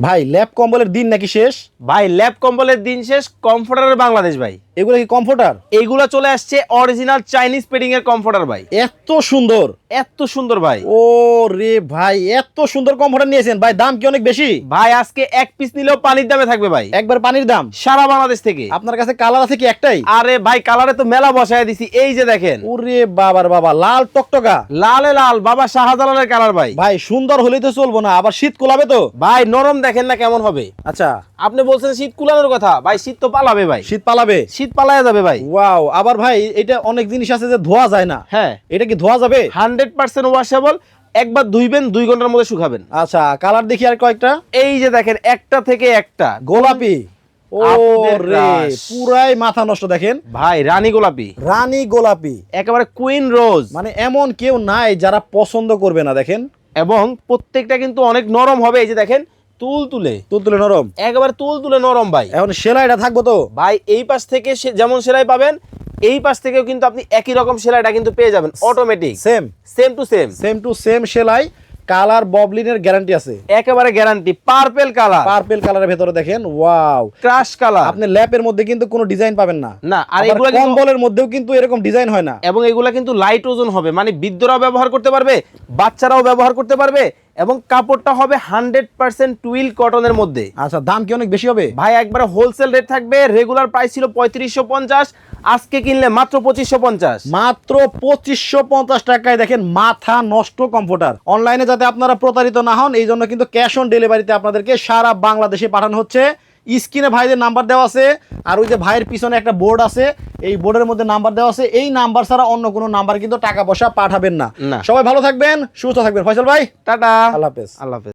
ভাই ল্যাপ কম্বলের দিন নাকি শেষ? ভাই ল্যাব কম্বলের দিন শেষ কমফোর্টারের বাংলাদেশ ভাই। এগুলো কি কমফোর্টার এইগুলা চলে আসছে অরিজিনাল চাইনিজ পেডিং এর কমফোর্টার ভাই। এত সুন্দর। এত সুন্দর ভাই। ও রে ভাই এত সুন্দর কমফোর্টার নিয়েছেন। ভাই দাম কি অনেক বেশি? ভাই আজকে এক পিস নিলেও পানির দামে থাকবে ভাই। একবার পানির দাম? সারা বাংলাদেশ থেকে। আপনার কাছে কালার আছে কি একটাই? আরে ভাই কালারে তো মেলা বসায় দিছি। এই যে দেখেন। ওরে বাবার বাবা লাল টকটকা। লালে লাল বাবা শাহজালালের কালার ভাই। ভাই সুন্দর হলেই তো চলবো না আবার শীত কুলাবে তো। ভাই নরম দেখেন না কেমন হবে। আচ্ছা। আপনি বলছেন শীত কুলানোর কথা। ভাই শীত তো পালাবে ভাই। শীত পালাবে? শীত পালায় যাবে ভাই। ওয়াও আবার ভাই এটা অনেক জিনিস আছে যে ধোয়া যায় না। হ্যাঁ। এটা কি ধোয়া যাবে? হান্ড্রেড পার্সেন্ট ওয়াশেবল একবার ধুইবেন দুই ঘণ্টার মধ্যে শুকাবেন। আচ্ছা কালার দেখি আর কয়েকটা। এই যে দেখেন একটা থেকে একটা। গোলাপি। পুরাই মাথা নষ্ট দেখেন। ভাই রানী গোলাপি। রানী গোলাপি। একেবারে কুইন রোজ মানে এমন কেউ নাই যারা পছন্দ করবে না দেখেন। এবং প্রত্যেকটা কিন্তু অনেক নরম হবে এই যে দেখেন তুল তুলে। তুলতুলে নরম। একেবারে তুল তুলে নরম ভাই। এখন সেলাইটা থাকব তো। ভাই এই পাশ থেকে যেমন সেলাই পাবেন এই পাশ থেকেও কিন্তু আপনি একই রকম সেলাইটা কিন্তু পেয়ে যাবেন automatic same same to same same to same সেলাই কালার ববলিনের গ্যারান্টি আছে। একেবারে গ্যারান্টি পার্পেল কালার পার্পল কালারের ভেতরে দেখেন ওয়াও ক্রাশ কালার আপনি ল্যাপের মধ্যে কিন্তু কোনো ডিজাইন পাবেন না। না আর এগুলো কম্বলের মধ্যেও কিন্তু এরকম ডিজাইন হয় না। এবং এগুলা কিন্তু লাইট ওজন হবে মানে বৃদ্ধরাও ব্যবহার করতে পারবে বাচ্চারাও ব্যবহার করতে পারবে এবং কাপড়টা হবে হান্ড্রেড পার্সেন্ট টুইল কটনের মধ্যে। আচ্ছা দাম কি অনেক বেশি হবে? ভাই একবার হোলসেল রেট থাকবে রেগুলার প্রাইস ছিল পঁয়ত্রিশশো পঞ্চাশ আজকে কিনলে মাত্র পঁচিশশো পঞ্চাশ। মাত্র পঁচিশশো পঞ্চাশ টাকায় দেখেন মাথা নষ্ট কম্পিউটার অনলাইনে যাতে আপনারা প্রতারিত না হন এই জন্য কিন্তু ক্যাশ অন ডেলিভারিতে আপনাদেরকে সারা বাংলাদেশে পাঠানো হচ্ছে। স্ক্রিনে ভাইদের নাম্বার দেওয়া আছে আর ওই যে ভাইয়ের পিছনে একটা বোর্ড আছে এই বোর্ডের মধ্যে নাম্বার দেওয়া আছে। এই নাম্বার ছাড়া অন্য কোনো নাম্বার কিন্তু টাকা পয়সা পাঠাবেন না। সবাই ভালো থাকবেন সুস্থ থাকবেন। ফয়সাল ভাই টাটা। আল্লাহ হাফেজ। আল্লাহ হাফেজ।